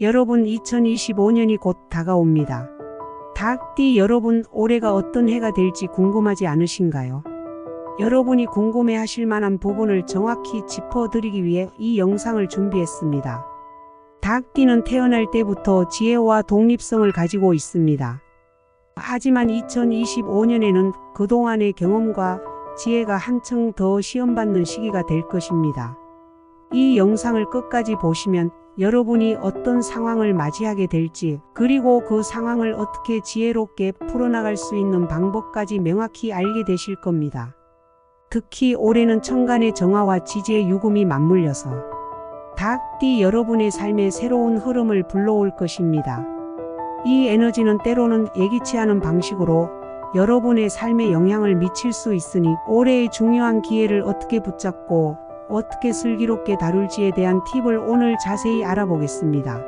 여러분 2025년이 곧 다가옵니다. 닭띠 여러분 올해가 어떤 해가 될지 궁금하지 않으신가요? 여러분이 궁금해 하실 만한 부분을 정확히 짚어드리기 위해 이 영상을 준비했습니다. 닭띠는 태어날 때부터 지혜와 독립성을 가지고 있습니다. 하지만 2025년에는 그동안의 경험과 지혜가 한층 더 시험받는 시기가 될 것입니다. 이 영상을 끝까지 보시면 여러분이 어떤 상황을 맞이하게 될지, 그리고 그 상황을 어떻게 지혜롭게 풀어나갈 수 있는 방법까지 명확히 알게 되실 겁니다. 특히 올해는 천간의 정화와 지지의 유금이 맞물려서 닭띠 여러분의 삶에 새로운 흐름을 불러올 것입니다. 이 에너지는 때로는 예기치 않은 방식으로 여러분의 삶에 영향을 미칠 수 있으니 올해의 중요한 기회를 어떻게 붙잡고 어떻게 슬기롭게 다룰지에 대한 팁을 오늘 자세히 알아보겠습니다.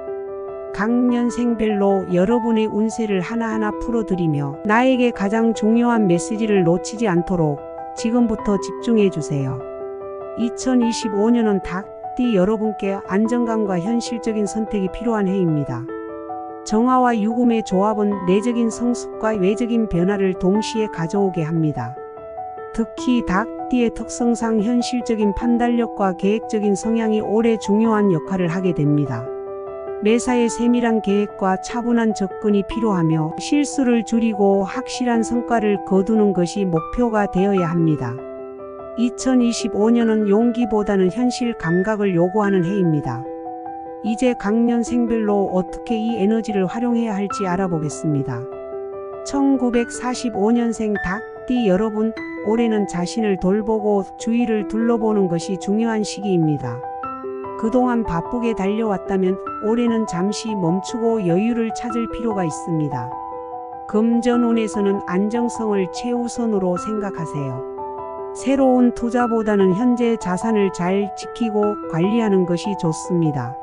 각년생별로 여러분의 운세를 하나하나 풀어드리며 나에게 가장 중요한 메시지를 놓치지 않도록 지금부터 집중해 주세요. 2025년은 닭띠 여러분께 안정감과 현실적인 선택이 필요한 해입니다. 정화와 유금의 조합은 내적인 성숙과 외적인 변화를 동시에 가져오게 합니다. 특히 닭 띠의 특성상 현실적인 판단력과 계획적인 성향이 올해 중요한 역할을 하게 됩니다. 매사에 세밀한 계획과 차분한 접근이 필요하며 실수를 줄이고 확실한 성과를 거두는 것이 목표가 되어야 합니다. 2025년은 용기보다는 현실 감각을 요구하는 해입니다. 이제 각년생별로 어떻게 이 에너지를 활용해야 할지 알아보겠습니다. 1945년생 닭띠 여러분, 올해는 자신을 돌보고 주위를 둘러보는 것이 중요한 시기입니다. 그동안 바쁘게 달려왔다면 올해는 잠시 멈추고 여유를 찾을 필요가 있습니다. 금전운에서는 안정성을 최우선으로 생각하세요. 새로운 투자보다는 현재 자산을 잘 지키고 관리하는 것이 좋습니다.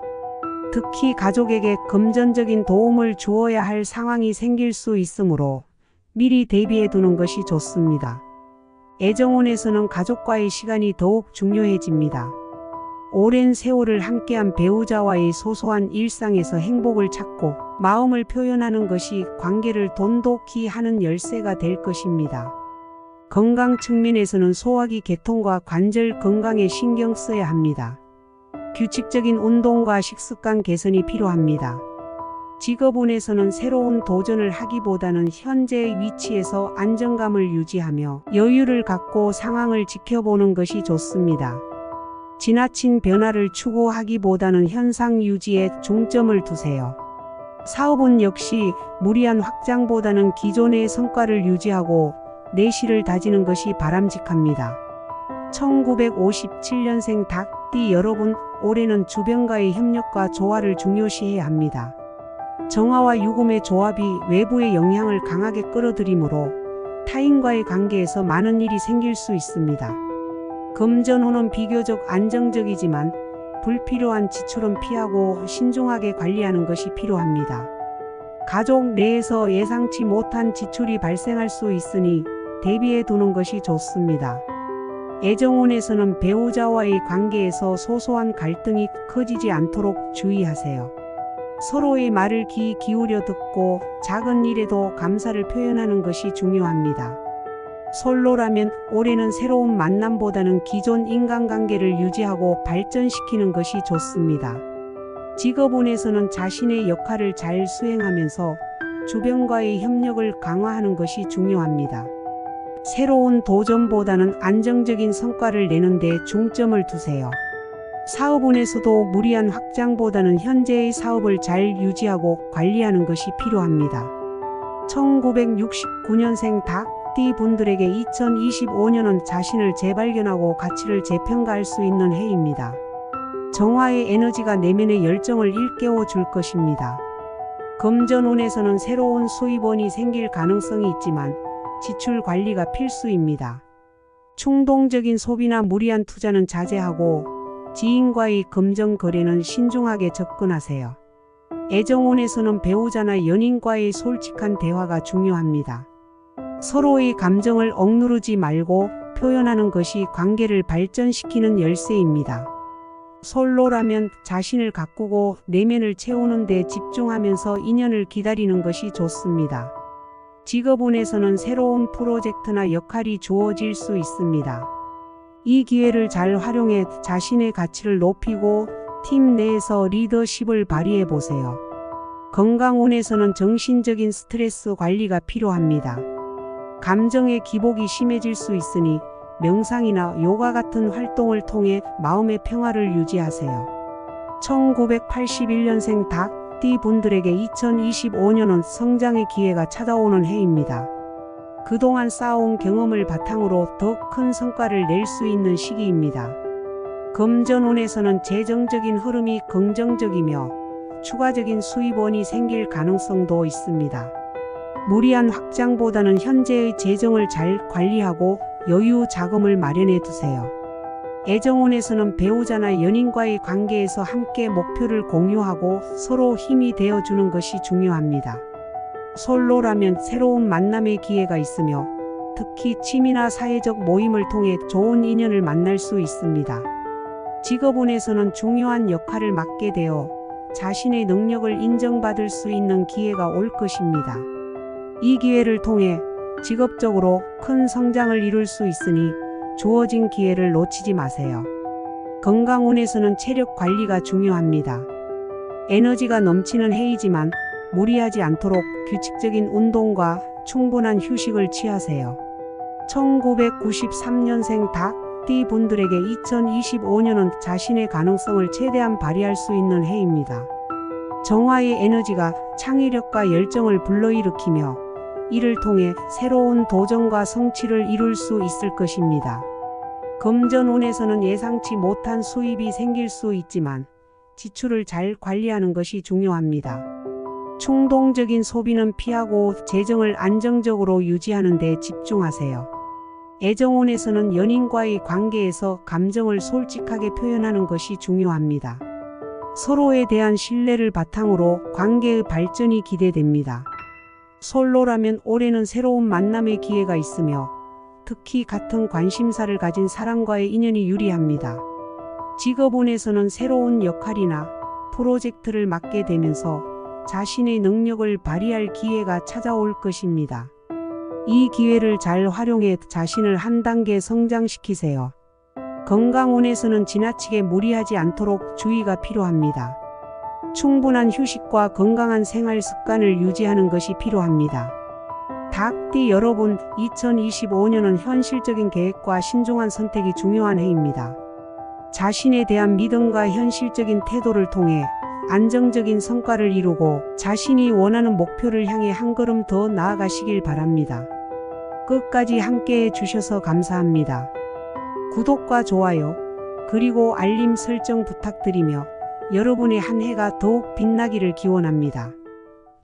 특히 가족에게 금전적인 도움을 주어야 할 상황이 생길 수 있으므로 미리 대비해 두는 것이 좋습니다. 애정운에서는 가족과의 시간이 더욱 중요해집니다. 오랜 세월을 함께한 배우자와의 소소한 일상에서 행복을 찾고 마음을 표현하는 것이 관계를 돈독히 하는 열쇠가 될 것입니다. 건강 측면에서는 소화기 개통과 관절 건강에 신경 써야 합니다. 규칙적인 운동과 식습관 개선이 필요합니다. 직업운에서는 새로운 도전을 하기보다는 현재의 위치에서 안정감을 유지하며 여유를 갖고 상황을 지켜보는 것이 좋습니다. 지나친 변화를 추구하기보다는 현상 유지에 중점을 두세요. 사업은 역시 무리한 확장보다는 기존의 성과를 유지하고 내실을 다지는 것이 바람직합니다. 1957년생 닭띠 여러분, 올해는 주변과의 협력과 조화를 중요시해야 합니다. 정화와 유금의 조합이 외부의 영향을 강하게 끌어들이므로 타인과의 관계에서 많은 일이 생길 수 있습니다. 금전운은 비교적 안정적이지만 불필요한 지출은 피하고 신중하게 관리하는 것이 필요합니다. 가족 내에서 예상치 못한 지출이 발생할 수 있으니 대비해 두는 것이 좋습니다. 애정운에서는 배우자와의 관계에서 소소한 갈등이 커지지 않도록 주의하세요. 서로의 말을 귀 기울여 듣고 작은 일에도 감사를 표현하는 것이 중요합니다. 솔로라면 올해는 새로운 만남보다는 기존 인간관계를 유지하고 발전시키는 것이 좋습니다. 직업운에서는 자신의 역할을 잘 수행하면서 주변과의 협력을 강화하는 것이 중요합니다. 새로운 도전보다는 안정적인 성과를 내는 데 중점을 두세요. 사업운에서도 무리한 확장보다는 현재의 사업을 잘 유지하고 관리하는 것이 필요합니다. 1969년생 닭띠 분들에게 2025년은 자신을 재발견하고 가치를 재평가할 수 있는 해입니다. 정화의 에너지가 내면의 열정을 일깨워 줄 것입니다. 금전운에서는 새로운 수입원이 생길 가능성이 있지만 지출 관리가 필수입니다. 충동적인 소비나 무리한 투자는 자제하고 지인과의 금전 거래는 신중하게 접근하세요. 애정운에서는 배우자나 연인과의 솔직한 대화가 중요합니다. 서로의 감정을 억누르지 말고 표현하는 것이 관계를 발전시키는 열쇠입니다. 솔로라면 자신을 가꾸고 내면을 채우는 데 집중하면서 인연을 기다리는 것이 좋습니다. 직업운에서는 새로운 프로젝트나 역할이 주어질 수 있습니다. 이 기회를 잘 활용해 자신의 가치를 높이고 팀 내에서 리더십을 발휘해 보세요. 건강운에서는 정신적인 스트레스 관리가 필요합니다. 감정의 기복이 심해질 수 있으니 명상이나 요가 같은 활동을 통해 마음의 평화를 유지하세요. 1981년생 닭띠 분들에게 2025년은 성장의 기회가 찾아오는 해입니다. 그동안 쌓아온 경험을 바탕으로 더 큰 성과를 낼 수 있는 시기입니다. 금전운에서는 재정적인 흐름이 긍정적이며 추가적인 수입원이 생길 가능성도 있습니다. 무리한 확장보다는 현재의 재정을 잘 관리하고 여유 자금을 마련해 두세요. 애정운에서는 배우자나 연인과의 관계에서 함께 목표를 공유하고 서로 힘이 되어 주는 것이 중요합니다. 솔로라면 새로운 만남의 기회가 있으며 특히 취미나 사회적 모임을 통해 좋은 인연을 만날 수 있습니다. 직업운에서는 중요한 역할을 맡게 되어 자신의 능력을 인정받을 수 있는 기회가 올 것입니다. 이 기회를 통해 직업적으로 큰 성장을 이룰 수 있으니 주어진 기회를 놓치지 마세요. 건강운에서는 체력 관리가 중요합니다. 에너지가 넘치는 해이지만 무리하지 않도록 규칙적인 운동과 충분한 휴식을 취하세요. 1993년생 닭띠 분들에게 2025년은 자신의 가능성을 최대한 발휘할 수 있는 해입니다. 정화의 에너지가 창의력과 열정을 불러일으키며 이를 통해 새로운 도전과 성취를 이룰 수 있을 것입니다. 금전운에서는 예상치 못한 수입이 생길 수 있지만 지출을 잘 관리하는 것이 중요합니다. 충동적인 소비는 피하고 재정을 안정적으로 유지하는 데 집중하세요. 애정운에서는 연인과의 관계에서 감정을 솔직하게 표현하는 것이 중요합니다. 서로에 대한 신뢰를 바탕으로 관계의 발전이 기대됩니다. 솔로라면 올해는 새로운 만남의 기회가 있으며 특히 같은 관심사를 가진 사람과의 인연이 유리합니다. 직업운에서는 새로운 역할이나 프로젝트를 맡게 되면서 자신의 능력을 발휘할 기회가 찾아올 것입니다. 이 기회를 잘 활용해 자신을 한 단계 성장시키세요. 건강운에서는 지나치게 무리하지 않도록 주의가 필요합니다. 충분한 휴식과 건강한 생활 습관을 유지하는 것이 필요합니다. 닭띠 여러분, 2025년은 현실적인 계획과 신중한 선택이 중요한 해입니다. 자신에 대한 믿음과 현실적인 태도를 통해 안정적인 성과를 이루고 자신이 원하는 목표를 향해 한 걸음 더 나아가시길 바랍니다. 끝까지 함께 해주셔서 감사합니다. 구독과 좋아요, 그리고 알림 설정 부탁드리며 여러분의 한 해가 더욱 빛나기를 기원합니다.